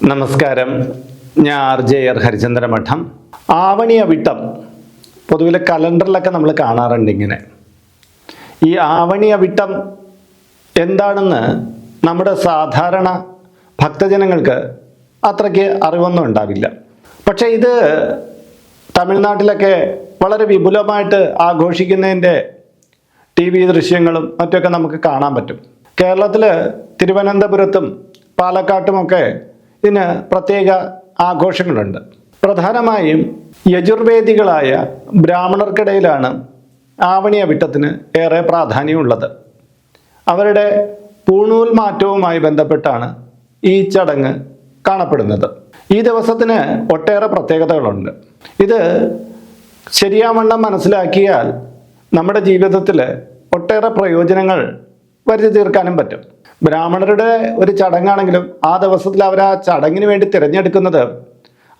നമസ്കാരം. ഞാൻ R J R Harichandra മഠം. ആവണി അവിട്ടം പൊതുവിലെ കലണ്ടറിലൊക്കെ നമ്മൾ കാണാറുണ്ട് ഇങ്ങനെ. ഈ ആവണി അവിട്ടം എന്താണെന്ന് നമ്മുടെ സാധാരണ ഭക്തജനങ്ങൾക്ക് അത്രയ്ക്ക് അറിവൊന്നും ഉണ്ടാവില്ല. പക്ഷേ ഇത് തമിഴ്നാട്ടിലൊക്കെ വളരെ വിപുലമായിട്ട് ആഘോഷിക്കുന്നതിന്റെ ടി വി ദൃശ്യങ്ങളും മറ്റൊക്കെ നമുക്ക് കാണാൻ പറ്റും. കേരളത്തിൽ തിരുവനന്തപുരത്തും പാലക്കാട്ടുമൊക്കെ ഇതിന് പ്രത്യേക ആഘോഷങ്ങളുണ്ട്. പ്രധാനമായും യജുർവേദികളായ ബ്രാഹ്മണർക്കിടയിലാണ് ആവണിയ വിട്ടത്തിന് ഏറെ പ്രാധാന്യമുള്ളത്. അവരുടെ പൂണൂൽ മാറ്റവുമായി ബന്ധപ്പെട്ടാണ് ഈ ചടങ്ങ് കാണപ്പെടുന്നത്. ഈ ദിവസത്തിന് ഒട്ടേറെ പ്രത്യേകതകളുണ്ട്. ഇത് ശരിയാവണ്ണം മനസ്സിലാക്കിയാൽ നമ്മുടെ ജീവിതത്തിൽ ഒട്ടേറെ പ്രയോജനങ്ങൾ വരുത്തി തീർക്കാനും പറ്റും. ബ്രാഹ്മണരുടെ ഒരു ചടങ്ങാണെങ്കിലും ആ ദിവസത്തിൽ അവർ ആ ചടങ്ങിന് വേണ്ടി തിരഞ്ഞെടുക്കുന്നത്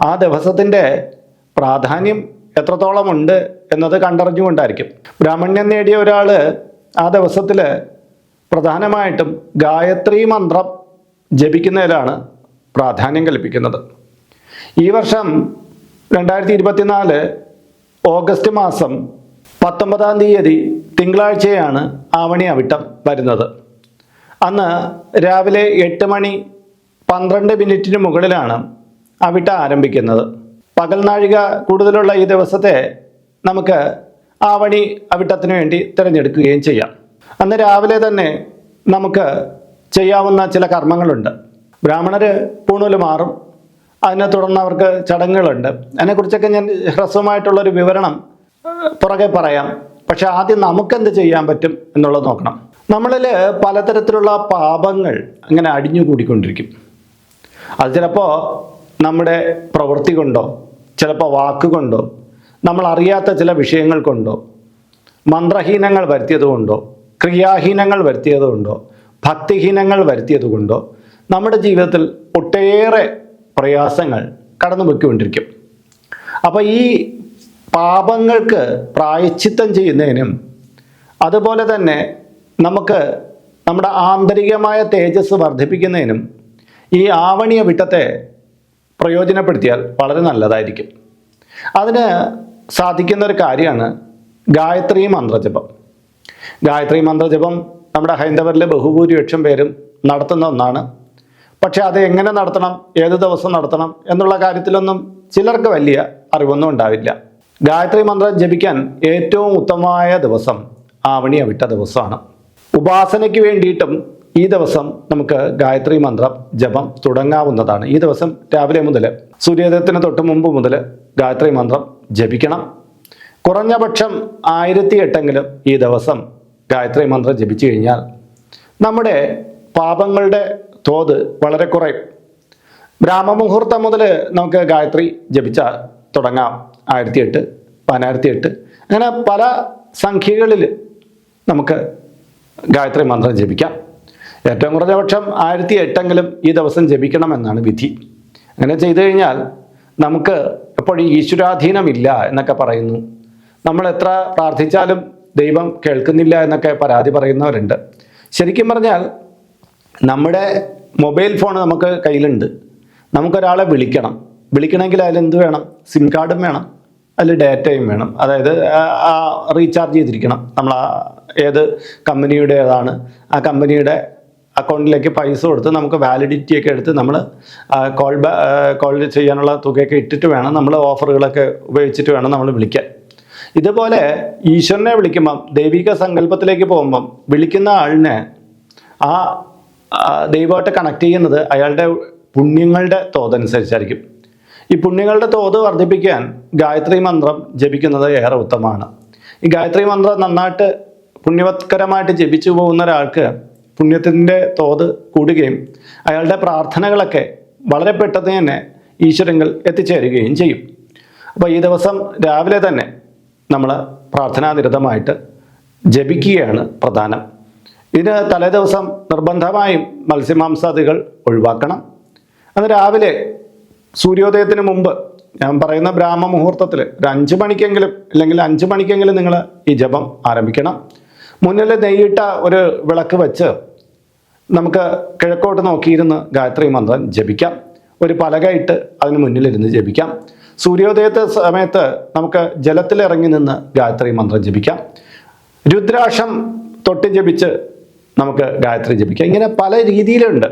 ആ ദിവസത്തിന്റെ പ്രാധാന്യം എത്രത്തോളം ഉണ്ട് എന്നത് കണ്ടറിഞ്ഞുകൊണ്ടായിരിക്കും. ബ്രാഹ്മണ്യം നേടിയ ഒരാൾ ആ ദിവസത്തിൽ പ്രധാനമായിട്ടും ഗായത്രി മന്ത്രം ജപിക്കുന്നതിലാണ് പ്രാധാന്യം കൽപ്പിക്കുന്നത്. ഈ വർഷം രണ്ടായിരത്തി ഇരുപത്തിനാല് ഓഗസ്റ്റ് മാസം പത്തൊമ്പതാം തീയതി തിങ്കളാഴ്ചയാണ് ആവണി അവിട്ടം വരുന്നത്. അന്ന് രാവിലെ എട്ട് മണി പന്ത്രണ്ട് മിനിറ്റിന് മുകളിലാണ് അവിട്ട ആരംഭിക്കുന്നത്. പകൽ നാഴിക കൂടുതലുള്ള ഈ ദിവസത്തെ നമുക്ക് ആവണി അവിട്ടത്തിന് വേണ്ടി തിരഞ്ഞെടുക്കുകയും ചെയ്യാം. അന്ന് രാവിലെ തന്നെ നമുക്ക് ചെയ്യാവുന്ന ചില കർമ്മങ്ങളുണ്ട്. ബ്രാഹ്മണർ പൂണൂൽ മാറും. അതിനെ തുടർന്ന് അവർക്ക് ചടങ്ങുകളുണ്ട്. അതിനെക്കുറിച്ചൊക്കെ ഞാൻ ഹ്രസ്വമായിട്ടുള്ളൊരു വിവരണം പുറകെ പറയാം. പക്ഷെ ആദ്യം നമുക്കെന്ത് ചെയ്യാൻ പറ്റും എന്നുള്ളത് നോക്കണം. നമ്മളിൽ പലതരത്തിലുള്ള പാപങ്ങൾ അങ്ങനെ അടിഞ്ഞുകൂടിക്കൊണ്ടിരിക്കും. അത് ചിലപ്പോൾ നമ്മുടെ പ്രവൃത്തി കൊണ്ടോ ചിലപ്പോൾ വാക്കുകൊണ്ടോ നമ്മൾ അറിയാത്ത ചില വിഷയങ്ങൾ കൊണ്ടോ മന്ത്രഹീനങ്ങൾ വരുത്തിയതുകൊണ്ടോ ക്രിയാഹീനങ്ങൾ വരുത്തിയതുകൊണ്ടോ ഭക്തിഹീനങ്ങൾ വരുത്തിയതുകൊണ്ടോ നമ്മുടെ ജീവിതത്തിൽ ഒട്ടേറെ പ്രയാസങ്ങൾ കടന്നു പോയിക്കൊണ്ടിരിക്കും അപ്പോൾ ഈ പാപങ്ങൾക്ക് പ്രായച്ചിത്തം ചെയ്യുന്നതിനും അതുപോലെ തന്നെ നമുക്ക് നമ്മുടെ ആന്തരികമായ തേജസ് വർദ്ധിപ്പിക്കുന്നതിനും ഈ ആവണിയ വിട്ടത്തെ പ്രയോജനപ്പെടുത്തിയാൽ വളരെ നല്ലതായിരിക്കും. അതിന് സാധിക്കുന്ന ഒരു കാര്യമാണ് ഗായത്രി മന്ത്രജപം. ഗായത്രി മന്ത്രജപം നമ്മുടെ ഹൈന്ദവരിലെ ബഹുഭൂരിപക്ഷം പേരും നടത്തുന്ന ഒന്നാണ്. പക്ഷെ അത് എങ്ങനെ നടത്തണം ഏത് ദിവസം നടത്തണം എന്നുള്ള കാര്യത്തിലൊന്നും ചിലർക്ക് വലിയ അറിവൊന്നും ഉണ്ടാവില്ല. ഗായത്രി മന്ത്രം ജപിക്കാൻ ഏറ്റവും ഉത്തമമായ ദിവസം ആവണി വിട്ട ദിവസമാണ്. ഉപാസനയ്ക്ക് വേണ്ടിയിട്ടും ഈ ദിവസം നമുക്ക് ഗായത്രി മന്ത്രം ജപം തുടങ്ങാവുന്നതാണ്. ഈ ദിവസം രാവിലെ മുതൽ സൂര്യോദയത്തിന് തൊട്ട് മുമ്പ് മുതൽ ഗായത്രി മന്ത്രം ജപിക്കണം. കുറഞ്ഞപക്ഷം ആയിരത്തി എട്ടെങ്കിലും ഈ ദിവസം ഗായത്രി മന്ത്രം ജപിച്ചു കഴിഞ്ഞാൽ നമ്മുടെ പാപങ്ങളുടെ തോത് വളരെ കുറയും. ബ്രാഹ്മമുഹൂർത്തം മുതൽ നമുക്ക് ഗായത്രി ജപിച്ച തുടങ്ങാം. ആയിരത്തി എട്ട് പതിനായിരത്തി എട്ട് അങ്ങനെ പല സംഖ്യകളിൽ നമുക്ക് ഗായത്രി മന്ത്രം ജപിക്കാം. ഏറ്റവും കുറഞ്ഞ പക്ഷം ആയിരത്തി എട്ടെങ്കിലും ഈ ദിവസം ജപിക്കണമെന്നാണ് വിധി. അങ്ങനെ ചെയ്തു കഴിഞ്ഞാൽ നമുക്ക് എപ്പോഴും ഈശ്വരാധീനമില്ല എന്നൊക്കെ പറയുന്നു. നമ്മൾ എത്ര പ്രാർത്ഥിച്ചാലും ദൈവം കേൾക്കുന്നില്ല എന്നൊക്കെ പരാതി പറയുന്നവരുണ്ട്. ശരിക്കും പറഞ്ഞാൽ നമ്മുടെ മൊബൈൽ ഫോൺ നമുക്ക് കയ്യിലുണ്ട്. നമുക്കൊരാളെ വിളിക്കണം. വിളിക്കണമെങ്കിൽ അതിലെന്ത് വേണം? സിം കാർഡും വേണം. അതിൽ ഡാറ്റയും വേണം. അതായത് റീചാർജ് ചെയ്തിരിക്കണം. നമ്മൾ ആ ഏത് കമ്പനിയുടേതാണ്. ആ കമ്പനിയുടെ അക്കൗണ്ടിലേക്ക് പൈസ കൊടുത്ത് നമുക്ക് വാലിഡിറ്റി ഒക്കെ എടുത്ത് നമ്മൾ കോൾ കോൾ ചെയ്യാനുള്ള തുകയൊക്കെ ഇട്ടിട്ട് വേണം നമ്മൾ ഓഫറുകളൊക്കെ ഉപയോഗിച്ചിട്ട് വേണം നമ്മൾ വിളിക്കാൻ. ഇതുപോലെ ഈശ്വരനെ വിളിക്കുമ്പം ദൈവിക സങ്കല്പത്തിലേക്ക് പോകുമ്പം വിളിക്കുന്ന ആളിനെ ആ ദൈവമായിട്ട് കണക്ട് ചെയ്യുന്നത് അയാളുടെ പുണ്യങ്ങളുടെ തോതനുസരിച്ചായിരിക്കും. ഈ പുണ്യങ്ങളുടെ തോത് വർദ്ധിപ്പിക്കാൻ ഗായത്രി മന്ത്രം ജപിക്കുന്നത് ഏറെ ഉത്തമമാണ്. ഈ ഗായത്രി മന്ത്രം നന്നായിട്ട് പുണ്യവത്കരമായിട്ട് ജപിച്ചു പോകുന്ന ഒരാൾക്ക് പുണ്യത്തിന്റെ തോത് കൂടുകയും അയാളുടെ പ്രാർത്ഥനകളൊക്കെ വളരെ പെട്ടെന്ന് തന്നെ ഈശ്വരങ്ങൾ എത്തിച്ചേരുകയും ചെയ്യും. അപ്പോൾ ഈ ദിവസം രാവിലെ തന്നെ നമ്മൾ പ്രാർത്ഥനാനിരതമായിട്ട് ജപിക്കുകയാണ് പ്രധാനം. ഇതിന് തലേദിവസം നിർബന്ധമായും മത്സ്യമാംസാദികൾ ഒഴിവാക്കണം. അത് രാവിലെ സൂര്യോദയത്തിന് മുമ്പ് ഞാൻ പറയുന്ന ബ്രാഹ്മ മുഹൂർത്തത്തിൽ ഒരു അഞ്ച് മണിക്കെങ്കിലും അല്ലെങ്കിൽ അഞ്ച് മണിക്കെങ്കിലും നിങ്ങൾ ഈ ജപം ആരംഭിക്കണം. മുന്നിൽ നെയ്യിട്ട ഒരു വിളക്ക് വെച്ച് നമുക്ക് കിഴക്കോട്ട് നോക്കിയിരുന്ന് ഗായത്രി മന്ത്രം ജപിക്കാം. ഒരു പലകയിട്ട് അതിന് മുന്നിലിരുന്ന് ജപിക്കാം. സൂര്യോദയത്തെ സമയത്ത് നമുക്ക് ജലത്തിലിറങ്ങി നിന്ന് ഗായത്രി മന്ത്രം ജപിക്കാം. രുദ്രാക്ഷം തൊട്ട് ജപിച്ച് നമുക്ക് ഗായത്രി ജപിക്കാം. ഇങ്ങനെ പല രീതിയിലുണ്ട്.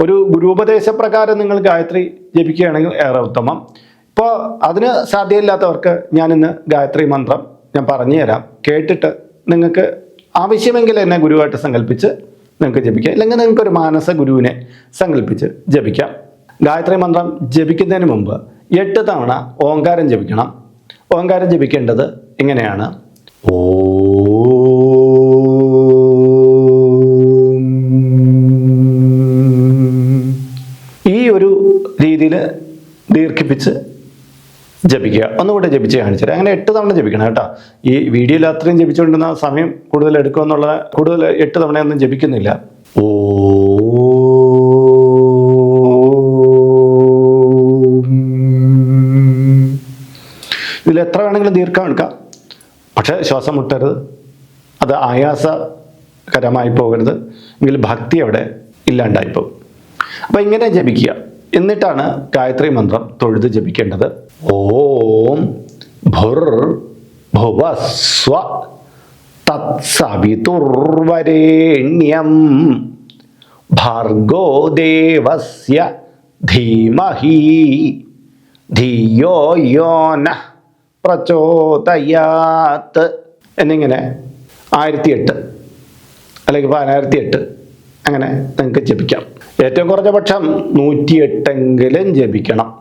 ഒരു ഗുരുപദേശപ്രകാരം നിങ്ങൾ ഗായത്രി ജപിക്കുകയാണെങ്കിൽ ഏറെ ഉത്തമം. ഇപ്പോൾ അതിന് സാധ്യമില്ലാത്തവർക്ക് ഞാനിന്ന് ഗായത്രി മന്ത്രം ഞാൻ പറഞ്ഞു തരാം കേട്ടിട്ട് നിങ്ങൾക്ക് ആവശ്യമെങ്കിൽ എന്നെ ഗുരുവായിട്ട് സങ്കല്പിച്ച് നിങ്ങൾക്ക് ജപിക്കാം. അല്ലെങ്കിൽ നിങ്ങൾക്ക് ഒരു മാനസ ഗുരുവിനെ സങ്കല്പിച്ച് ജപിക്കാം. ഗായത്രി മന്ത്രം ജപിക്കുന്നതിന് മുമ്പ് എട്ട് തവണ ഓങ്കാരം ജപിക്കണം. ഓങ്കാരം ജപിക്കേണ്ടത് എങ്ങനെയാണ്. ഈ ഒരു രീതിയിൽ ദീർഘിപ്പിച്ച് ജപിക്കുക. ഒന്നുകൂടെ ജപിച്ച് കാണിച്ചു അങ്ങനെ എട്ട് തവണ ജപിക്കണം കേട്ടോ. ഈ വീഡിയോയിൽ അത്രയും ജപിച്ചുകൊണ്ടിരുന്ന സമയം കൂടുതൽ എടുക്കുമെന്നുള്ള കൂടുതൽ എട്ട് തവണയൊന്നും ജപിക്കുന്നില്ല. ഓ. ഇതിൽ എത്ര വേണമെങ്കിലും ദീർഘം എടുക്കാം. പക്ഷേ ശ്വാസം മുട്ടരുത്. അത് ആയാസകരമായി പോകരുത്. എങ്കിൽ ഭക്തി അവിടെ ഇല്ലാണ്ടായിപ്പോകും. അപ്പം ഇങ്ങനെ ജപിക്കുക. എന്നിട്ടാണ് ഗായത്രി മന്ത്രം തൊഴുത് ജപിക്കേണ്ടത്. ഓം ഭുർ ഭുവസ്വ തത്സവിതുർവരേണ്യം ഭാർഗോ ദേവസ്യ ധീമഹി ധിയോ യോന പ്രചോദയാത്. പ്രചോദയാത്ത് എന്നിങ്ങനെ ആയിരത്തി എട്ട് അല്ലെങ്കിൽ പതിനായിരത്തി എട്ട് അങ്ങനെ നിങ്ങൾക്ക് ജപിക്കാം. ഏറ്റവും കുറഞ്ഞ പക്ഷം നൂറ്റിയെട്ടെങ്കിലും ജപിക്കണം.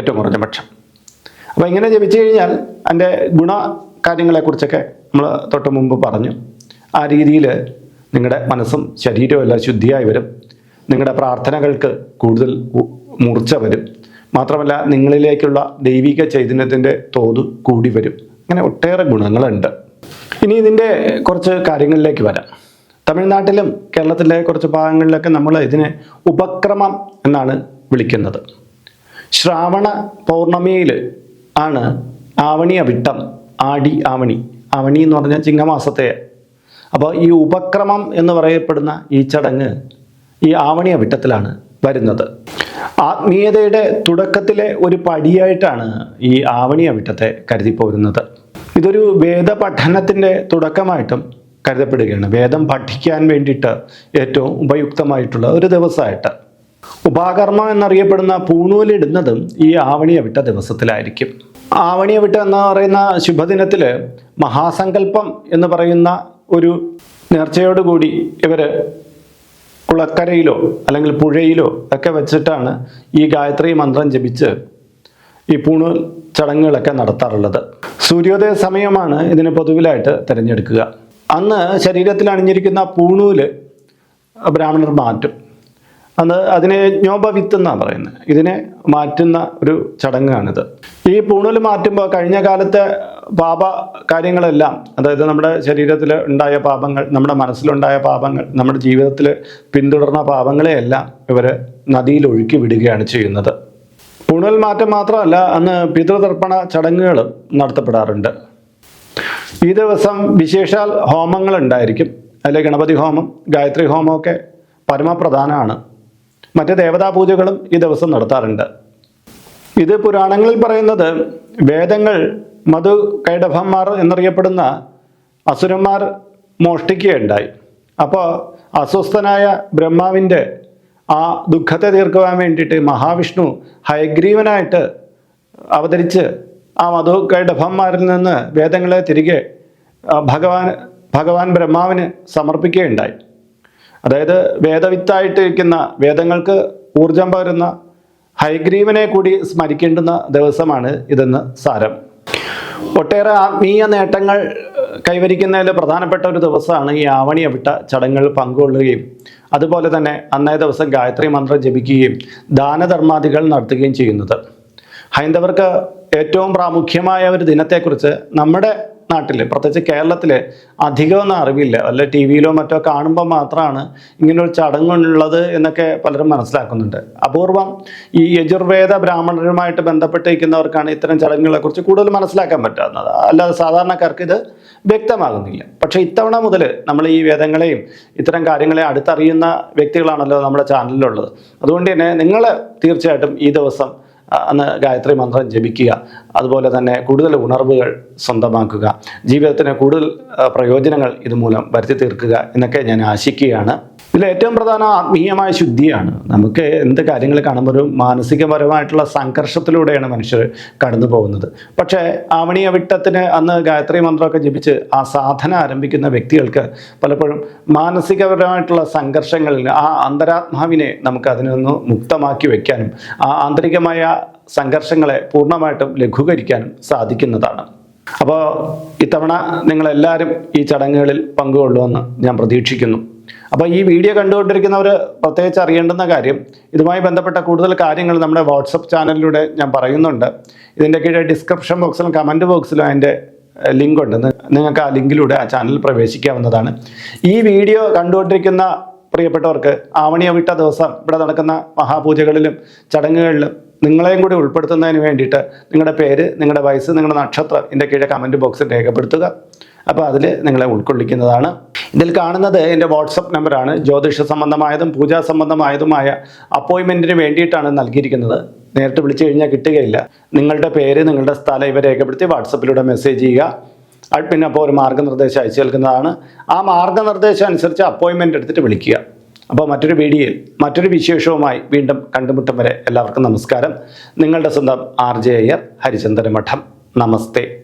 ഏറ്റവും കുറഞ്ഞ പക്ഷം. അപ്പോൾ ഇങ്ങനെ ജപിച്ചു കഴിഞ്ഞാൽ അതിന്റെ ഗുണ കാര്യങ്ങളെക്കുറിച്ചൊക്കെ നമ്മൾ തൊട്ട് മുമ്പ് പറഞ്ഞു. ആ രീതിയിൽ നിങ്ങളുടെ മനസ്സും ശരീരവും എല്ലാം ശുദ്ധിയായി വരും. നിങ്ങളുടെ പ്രാർത്ഥനകൾക്ക് കൂടുതൽ മൂർച്ച വരും. മാത്രമല്ല നിങ്ങളിലേക്കുള്ള ദൈവിക ചൈതന്യത്തിന്റെ തോത് കൂടി വരും. അങ്ങനെ ഒട്ടേറെ ഗുണങ്ങളുണ്ട്. ഇനി ഇതിന്റെ കുറച്ച് കാര്യങ്ങളിലേക്ക് വരാം. തമിഴ്നാട്ടിലും കേരളത്തിലെ കുറച്ച് ഭാഗങ്ങളിലൊക്കെ നമ്മൾ ഇതിനെ ഉപക്രമം എന്നാണ് വിളിക്കുന്നത്. ശ്രാവണ പൗർണമിയിൽ ആണ് ആവണി അവിട്ടം ആടി ആവണി. ആവണി എന്ന് പറഞ്ഞാൽ ചിങ്ങമാസത്തെ. അപ്പോൾ ഈ ഉപക്രമം എന്ന് പറയപ്പെടുന്ന ഈ ചടങ്ങ് ഈ ആവണി അവിട്ടത്തിലാണ് വരുന്നത്. ആത്മീയതയുടെ തുടക്കത്തിലെ ഒരു പടിയായിട്ടാണ് ഈ ആവണി അവിട്ടത്തെ കരുതി പോരുന്നത് ഇതൊരു വേദപഠനത്തിന്റെ തുടക്കമായിട്ടും കരുതപ്പെടുകയാണ്. വേദം പഠിക്കാൻ വേണ്ടിയിട്ട് ഏറ്റവും ഉപയുക്തമായിട്ടുള്ള ഒരു ദിവസമായിട്ട് ഉപാകർമ്മം എന്നറിയപ്പെടുന്ന പൂണൂലിടുന്നതും ഈ ആവണിയ വിട്ട ദിവസത്തിലായിരിക്കും. ആവണിയവിട്ട എന്ന് പറയുന്ന ശുഭദിനത്തിൽ മഹാസങ്കല്പം എന്ന് പറയുന്ന ഒരു നേർച്ചയോടുകൂടി ഇവർ കുളക്കരയിലോ അല്ലെങ്കിൽ പുഴയിലോ ഒക്കെ വെച്ചിട്ടാണ് ഈ ഗായത്രി മന്ത്രം ജപിച്ച് ഈ പൂണൂൽ ചടങ്ങുകളൊക്കെ നടത്താറുള്ളത്. സൂര്യോദയ സമയമാണ് ഇതിന് പൊതുവിലായിട്ട് തിരഞ്ഞെടുക്കുക. അന്ന് ശരീരത്തിൽ അണിഞ്ഞിരിക്കുന്ന പൂണൂൽ ബ്രാഹ്മണർ മാറ്റും. അന്ന് അതിനെ ജ്ഞോപവിത്ത് എന്നാണ് പറയുന്നത്. ഇതിനെ മാറ്റുന്ന ഒരു ചടങ്ങാണിത്. ഈ പൂണൂൽ മാറ്റുമ്പോൾ കഴിഞ്ഞ കാലത്തെ പാപ കാര്യങ്ങളെല്ലാം അതായത് നമ്മുടെ ശരീരത്തിൽ ഉണ്ടായ പാപങ്ങൾ നമ്മുടെ മനസ്സിലുണ്ടായ പാപങ്ങൾ നമ്മുടെ ജീവിതത്തിൽ പിന്തുടർന്ന പാപങ്ങളെയെല്ലാം ഇവർ നദിയിൽ ഒഴുക്കി വിടുകയാണ് ചെയ്യുന്നത്. പൂണൂൽ മാറ്റം മാത്രമല്ല അന്ന് പിതൃതർപ്പണ ചടങ്ങുകൾ നടത്തപ്പെടാറുണ്ട്. ഈ ദിവസം വിശേഷാൽ ഹോമങ്ങൾ ഉണ്ടായിരിക്കും അതിലെ ഗണപതി ഹോമം ഗായത്രി ഹോമമൊക്കെ പരമപ്രധാനമാണ്. മറ്റ് ദേവതാ പൂജകളും ഈ ദിവസം നടത്താറുണ്ട്. ഇത് പുരാണങ്ങളിൽ പറയുന്നത് വേദങ്ങൾ മധു കൈഡഭന്മാർ എന്നറിയപ്പെടുന്ന അസുരന്മാർ മോഷ്ടിക്കുകയുണ്ടായി അപ്പോൾ അസ്വസ്ഥനായ ബ്രഹ്മാവിന്റെ ആ ദുഃഖത്തെ തീർക്കുവാൻ വേണ്ടിയിട്ട് മഹാവിഷ്ണു ഹയഗ്രീവനായിട്ട് അവതരിച്ച് ആ മധു കൈഡഭന്മാരിൽ നിന്ന് വേദങ്ങളെ തിരികെ ഭഗവാൻ ഭഗവാൻ ബ്രഹ്മാവിന് സമർപ്പിക്കുകയുണ്ടായി. അതായത് വേദവിത്തായിട്ടിരിക്കുന്ന വേദങ്ങൾക്ക് ഊർജം പകരുന്ന ഹൈഗ്രീവനെ കൂടി സ്മരിക്കേണ്ടുന്ന ദിവസമാണ് ഇതെന്ന് സാരം. ഒട്ടേറെ ആത്മീയ നേട്ടങ്ങൾ കൈവരിക്കുന്നതിൽ പ്രധാനപ്പെട്ട ഒരു ദിവസമാണ് ഈ ആവണി അവിട്ട ചടങ്ങുകൾ പങ്കുകൊള്ളുകയും അതുപോലെ തന്നെ അന്നേ ദിവസം ഗായത്രി മന്ത്രം ജപിക്കുകയും ദാനധർമാദികൾ നടത്തുകയും ചെയ്യുന്നത്. ഹൈന്ദവർക്ക് ഏറ്റവും പ്രാമുഖ്യമായ ഒരു ദിനത്തെക്കുറിച്ച് നമ്മുടെ നാട്ടിൽ പ്രത്യേകിച്ച് കേരളത്തിൽ അധികമൊന്നും അറിവില്ല. വല്ല ടി വിയിലോ മറ്റോ കാണുമ്പോൾ മാത്രമാണ് ഇങ്ങനൊരു ചടങ്ങുള്ളത് എന്നൊക്കെ പലരും മനസ്സിലാക്കുന്നുണ്ട്. അപൂർവം ഈ യജുർവേദ ബ്രാഹ്മണരുമായിട്ട് ബന്ധപ്പെട്ടിരിക്കുന്നവർക്കാണ് ഇത്തരം ചടങ്ങുകളെക്കുറിച്ച് കൂടുതൽ മനസ്സിലാക്കാൻ പറ്റാവുന്നത്. അല്ലാതെ സാധാരണക്കാർക്ക് ഇത് വ്യക്തമാകുന്നില്ല. പക്ഷേ ഇത്തവണ മുതൽ നമ്മൾ ഈ വേദങ്ങളെയും ഇത്തരം കാര്യങ്ങളെ അടുത്തറിയുന്ന വ്യക്തികളാണല്ലോ നമ്മുടെ ചാനലിലുള്ളത്. അതുകൊണ്ട് തന്നെ നിങ്ങൾ തീർച്ചയായിട്ടും ഈ ദിവസം അന്ന് ഗായത്രി മന്ത്രം ജപിക്കുക. അതുപോലെ തന്നെ കൂടുതൽ ഉണർവുകൾ സ്വന്തമാക്കുക. ജീവിതത്തിന് കൂടുതൽ പ്രയോജനങ്ങൾ ഇതുമൂലം വരുത്തി തീർക്കുക എന്നൊക്കെ ഞാൻ ആശിക്കുകയാണ്. ഇതിൽ ഏറ്റവും പ്രധാന ആത്മീയമായ ശുദ്ധിയാണ്. നമുക്ക് എന്ത് കാര്യങ്ങൾ കാണുമ്പോൾ മാനസികപരമായിട്ടുള്ള സംഘർഷത്തിലൂടെയാണ് മനുഷ്യർ കടന്നു പോകുന്നത്. പക്ഷേ ആവണീയ വിട്ടത്തിന് അന്ന് ഗായത്രി മന്ത്രമൊക്കെ ജപിച്ച് ആ സാധന ആരംഭിക്കുന്ന വ്യക്തികൾക്ക് പലപ്പോഴും മാനസികപരമായിട്ടുള്ള സംഘർഷങ്ങളിൽ ആ അന്തരാത്മാവിനെ നമുക്ക് അതിൽ നിന്ന് മുക്തമാക്കി വയ്ക്കാനും ആ ആന്തരികമായ സംഘർഷങ്ങളെ പൂർണമായിട്ടും ലഘൂകരിക്കാനും സാധിക്കുന്നതാണ്. അപ്പോൾ ഇത്തവണ നിങ്ങളെല്ലാവരും ഈ ചടങ്ങുകളിൽ പങ്കുകൊള്ളുമെന്ന് ഞാൻ പ്രതീക്ഷിക്കുന്നു. അപ്പോൾ ഈ വീഡിയോ കണ്ടുകൊണ്ടിരിക്കുന്നവർ പ്രത്യേകിച്ച് അറിയേണ്ടുന്ന കാര്യം ഇതുമായി ബന്ധപ്പെട്ട കൂടുതൽ കാര്യങ്ങൾ നമ്മുടെ വാട്സപ്പ് ചാനലിലൂടെ ഞാൻ പറയുന്നുണ്ട്. ഇതിന്റെ കീഴെ ഡിസ്ക്രിപ്ഷൻ ബോക്സിലും കമന്റ് ബോക്സിലും അതിന്റെ ലിങ്ക് ഉണ്ട് നിങ്ങൾക്ക് ആ ലിങ്കിലൂടെ ആ ചാനൽ പ്രവേശിക്കാവുന്നതാണ്. ഈ വീഡിയോ കണ്ടുകൊണ്ടിരിക്കുന്ന പ്രിയപ്പെട്ടവർക്ക് ആവണിയ വിട്ട ദിവസം ഇവിടെ നടക്കുന്ന മഹാപൂജകളിലും ചടങ്ങുകളിലും നിങ്ങളെയും കൂടി ഉൾപ്പെടുത്തുന്നതിന് വേണ്ടിയിട്ട് നിങ്ങളുടെ പേര് നിങ്ങളുടെ വയസ്സ് നിങ്ങളുടെ നക്ഷത്രം ഇതിന്റെ കീഴെ കമന്റ് ബോക്സിൽ രേഖപ്പെടുത്തുക. അപ്പോൾ അതിൽ നിങ്ങളെ ഉൾക്കൊള്ളിക്കുന്നതാണ്. ഇതിൽ കാണുന്നത് എന്റെ വാട്സപ്പ് നമ്പറാണ്. ജ്യോതിഷ സംബന്ധമായതും പൂജാ സംബന്ധമായതുമായ അപ്പോയിൻമെന്റിന് വേണ്ടിയിട്ടാണ് നൽകിയിരിക്കുന്നത്. നേരിട്ട് വിളിച്ചു കഴിഞ്ഞാൽ കിട്ടുകയില്ല. നിങ്ങളുടെ പേര് നിങ്ങളുടെ സ്ഥലം ഇവ രേഖപ്പെടുത്തി വാട്സപ്പിലൂടെ മെസ്സേജ് ചെയ്യുക. പിന്നെ അപ്പോൾ ഒരു മാർഗനിർദ്ദേശം അയച്ചു നൽകുന്നതാണ്. ആ മാർഗനിർദ്ദേശം അനുസരിച്ച് അപ്പോയിൻമെന്റ് എടുത്തിട്ട് വിളിക്കുക. അപ്പോൾ മറ്റൊരു വീഡിയോയിൽ മറ്റൊരു വിശേഷവുമായി വീണ്ടും കണ്ടുമുട്ടും വരെ എല്ലാവർക്കും നമസ്കാരം. നിങ്ങളുടെ സ്വന്തം ആർ ജെ അയ്യർ ഹരിചന്ദ്രമഠം. നമസ്തേ.